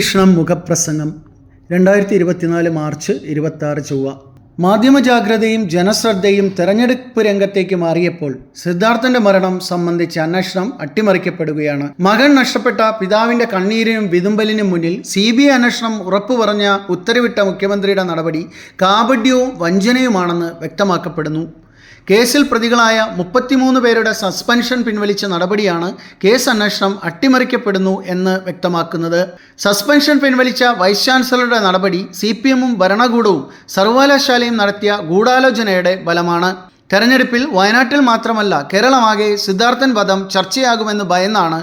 കൃഷ്ണം മുഖപ്രസംഗം. രണ്ടായിരത്തി ഇരുപത്തിനാല് മാർച്ച് ഇരുപത്തി ചൊവ്വ. മാധ്യമ ജാഗ്രതയും ജനശ്രദ്ധയും തെരഞ്ഞെടുപ്പ് രംഗത്തേക്ക് മാറിയപ്പോൾ സിദ്ധാർത്ഥന്റെ മരണം സംബന്ധിച്ച അന്വേഷണം അട്ടിമറിക്കപ്പെടുകയാണ്. മകൻ നഷ്ടപ്പെട്ട പിതാവിന്റെ കണ്ണീരിനും വിതുമ്പലിനും മുന്നിൽ സി ബി ഐ അന്വേഷണം ഉറപ്പു പറഞ്ഞ ഉത്തരവിട്ട മുഖ്യമന്ത്രിയുടെ നടപടി കാപഡ്യവും വഞ്ചനയുമാണെന്ന് വ്യക്തമാക്കപ്പെടുന്നു. കേസിൽ പ്രതികളായ മുപ്പത്തിമൂന്ന് പേരുടെ സസ്പെൻഷൻ പിൻവലിച്ച നടപടിയാണ് കേസ് അന്വേഷണം അട്ടിമറിക്കപ്പെടുന്നു എന്ന് വ്യക്തമാക്കുന്നത്. സസ്പെൻഷൻ പിൻവലിച്ച വൈസ് ചാൻസലറുടെ നടപടി സി പി എമ്മും ഭരണകൂടവും സർവകലാശാലയും നടത്തിയ ഗൂഢാലോചനയുടെ ഫലമാണ്. തെരഞ്ഞെടുപ്പിൽ വയനാട്ടിൽ മാത്രമല്ല കേരളമാകെ സിദ്ധാർത്ഥൻ വധം ചർച്ചയാകുമെന്ന് ഭയന്നാണ്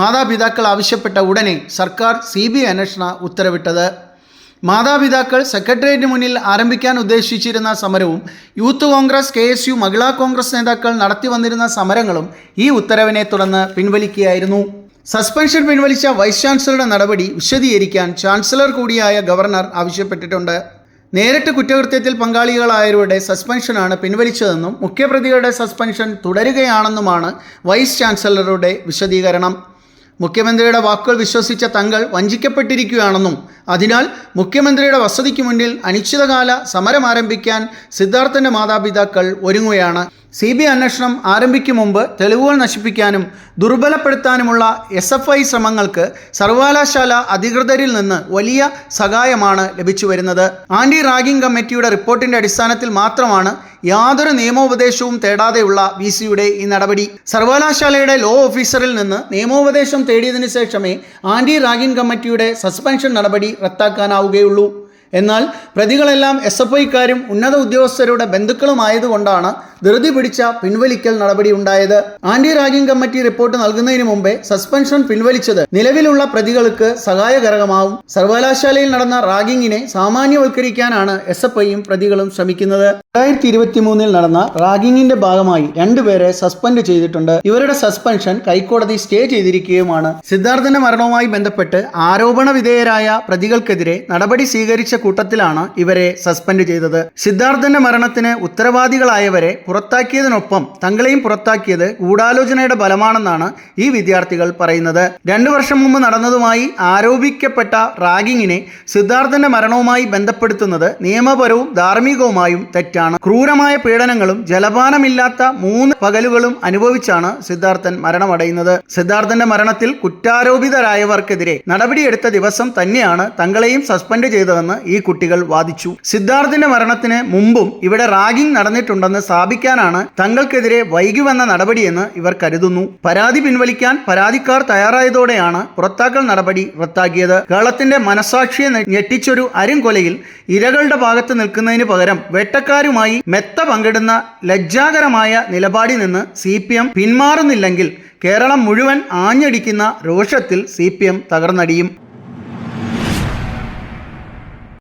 മാതാപിതാക്കൾ ആവശ്യപ്പെട്ട ഉടനെ സർക്കാർ സി ബി അന്വേഷണ ഉത്തരവിട്ടത്. മാതാപിതാക്കൾ സെക്രട്ടേറിയറ്റിന് മുന്നിൽ ആരംഭിക്കാൻ ഉദ്ദേശിച്ചിരുന്ന സമരവും Youth Congress K S U Mahila Congress നേതാക്കൾ നടത്തി വന്നിരുന്ന സമരങ്ങളും ഈ ഉത്തരവിനെ തുടർന്ന് പിൻവലിക്കുകയായിരുന്നു. സസ്പെൻഷൻ പിൻവലിച്ച വൈസ് ചാൻസലറുടെ നടപടി വിശദീകരിക്കാൻ ചാൻസലർ കൂടിയായ ഗവർണർ ആവശ്യപ്പെട്ടിട്ടുണ്ട്. നേരിട്ട് കുറ്റകൃത്യത്തിൽ പങ്കാളികളായവരുടെ സസ്പെൻഷനാണ് പിൻവലിച്ചതെന്നും മുഖ്യപ്രതികളുടെ സസ്പെൻഷൻ തുടരുകയാണെന്നുമാണ് വൈസ് ചാൻസലറുടെ വിശദീകരണം. മുഖ്യമന്ത്രിയുടെ വാക്കുകൾ വിശ്വസിച്ച തങ്ങൾ വഞ്ചിക്കപ്പെട്ടിരിക്കുകയാണെന്നും അതിനാൽ മുഖ്യമന്ത്രിയുടെ വസതിക്ക് മുന്നിൽ അനിശ്ചിതകാല സമരം ആരംഭിക്കാൻ സിദ്ധാർത്ഥന്റെ മാതാപിതാക്കൾ ഒരുങ്ങുകയാണ് സി ബി അന്വേഷണം ആരംഭിക്കും മുമ്പ് തെളിവുകൾ നശിപ്പിക്കാനും ദുർബലപ്പെടുത്താനുമുള്ള എസ് എഫ് ഐ ശ്രമങ്ങൾക്ക് സർവകലാശാല അധികൃതരിൽ നിന്ന് വലിയ സഹായമാണ് ലഭിച്ചു വരുന്നത് ആന്റി റാഗിംഗ് കമ്മിറ്റിയുടെ റിപ്പോർട്ടിന്റെ അടിസ്ഥാനത്തിൽ മാത്രമാണ് യാതൊരു നിയമോപദേശവും തേടാതെയുള്ള വി സിയുടെ ഈ നടപടി. സർവകലാശാലയുടെ ലോ ഓഫീസറിൽ നിന്ന് നിയമോപദേശം തേടിയതിനു ശേഷമേ ആന്റി റാഗിംഗ് കമ്മിറ്റിയുടെ സസ്പെൻഷൻ നടപടി റദ്ദാക്കാനാവുകയുള്ളൂ. എന്നാൽ പ്രതികളെല്ലാം എസ് എഫ് ഐക്കാരും ഉന്നത ഉദ്യോഗസ്ഥരുടെ ബന്ധുക്കളുമായതുകൊണ്ടാണ് ധൃതി പിടിച്ച പിൻവലിക്കൽ നടപടി ഉണ്ടായത്. ആന്റി റാഗിംഗ് കമ്മിറ്റി റിപ്പോർട്ട് നൽകുന്നതിന് മുമ്പേ സസ്പെൻഷൻ പിൻവലിച്ചത് നിലവിലുള്ള പ്രതികൾക്ക് സഹായകരമാവും സർവകലാശാലയിൽ നടന്ന റാഗിങ്ങിനെ സാമാന്യവൽക്കരിക്കാനാണ് എസ് എഫ് ഐയും പ്രതികളും ശ്രമിക്കുന്നത്. രണ്ടായിരത്തി ഇരുപത്തി മൂന്നിൽ നടന്ന റാഗിങ്ങിന്റെ ഭാഗമായി രണ്ടുപേരെ സസ്പെൻഡ് ചെയ്തിട്ടുണ്ട്. ഇവരുടെ സസ്പെൻഷൻ ഹൈക്കോടതി സ്റ്റേ ചെയ്തിരിക്കുകയുമാണ്. സിദ്ധാർത്ഥന്റെ മരണവുമായി ബന്ധപ്പെട്ട് ആരോപണ വിധേയരായ പ്രതികൾക്കെതിരെ നടപടി സ്വീകരിച്ച കൂട്ടത്തിലാണ് ഇവരെ സസ്പെൻഡ് ചെയ്തത്. സിദ്ധാർത്ഥന്റെ മരണത്തിന് ഉത്തരവാദികളായവരെ പുറത്താക്കിയതിനൊപ്പം തങ്ങളെയും പുറത്താക്കിയത് ഗൂഢാലോചനയുടെ ഫലമാണെന്നാണ് ഈ വിദ്യാർത്ഥികൾ പറയുന്നത്. രണ്ടു വർഷം മുമ്പ് നടന്നതുമായി ആരോപിക്കപ്പെട്ട റാഗിങ്ങിനെ സിദ്ധാർത്ഥന്റെ മരണവുമായി ബന്ധപ്പെടുത്തുന്നത് നിയമപരവും ധാർമ്മികവുമായും തെറ്റാണ്. ക്രൂരമായ പീഡനങ്ങളും ജലപാനമില്ലാത്ത മൂന്ന് പകലുകളും അനുഭവിച്ചാണ് സിദ്ധാർത്ഥൻ മരണമടയുന്നത്. സിദ്ധാർത്ഥന്റെ മരണത്തിൽ കുറ്റാരോപിതരായവർക്കെതിരെ നടപടിയെടുത്ത ദിവസം തന്നെയാണ് തങ്ങളെയും സസ്പെൻഡ് ചെയ്തതെന്ന് ഈ കുട്ടികൾ വാദിച്ചു. സിദ്ധാർത്ഥിന്റെ മരണത്തിന് മുമ്പും ഇവിടെ റാഗിംഗ് നടന്നിട്ടുണ്ടെന്ന് സ്ഥാപിക്കാനാണ് തങ്ങൾക്കെതിരെ വൈകി വന്ന നടപടിയെന്ന് ഇവർ കരുതുന്നു. പരാതി പിൻവലിക്കാൻ പരാതിക്കാർ തയ്യാറായതോടെയാണ് പുറത്താക്കൽ നടപടി റദ്ദാക്കിയത്. കേളത്തിന്റെ മനസാക്ഷിയെ ഞെട്ടിച്ചൊരു അരുംകൊലയിൽ ഇരകളുടെ ഭാഗത്ത് നിൽക്കുന്നതിന് പകരം വെട്ടക്കാരുമായി മെത്ത പങ്കിടുന്ന ലജ്ജാകരമായ നിലപാടിൽ നിന്ന് സി പിന്മാറുന്നില്ലെങ്കിൽ കേരളം മുഴുവൻ ആഞ്ഞടിക്കുന്ന രോഷത്തിൽ സി തകർന്നടിയും.